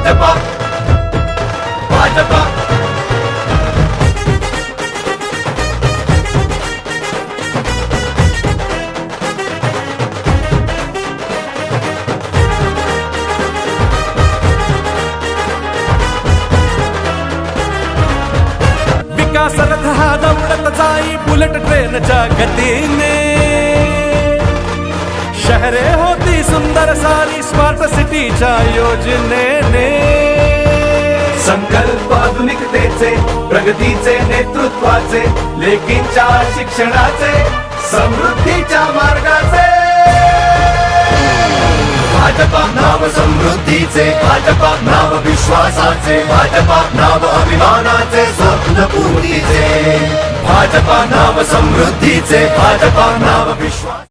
भाजपा भाजपा। विकास रथ हा दौडत जाई बुलेट ट्रेनच्या गतीने शहरे होती सुंदर सारी स्मार्ट सिटी सिटीच्या योजनेने. संकल्प आधुनिकतेचे, प्रगतीचे, नेतृत्वाचे, लेकींच्या शिक्षणाचे, समृद्धीच्या मार्गाचे. भाजपा नाव समृद्धीचे, भाजपा नाव विश्वासाचे, भाजपा नाव अभिमानाचे स्वप्न पूर्तीचे भाजपा नाव समृद्धीचे, भाजपा नाव विश्वास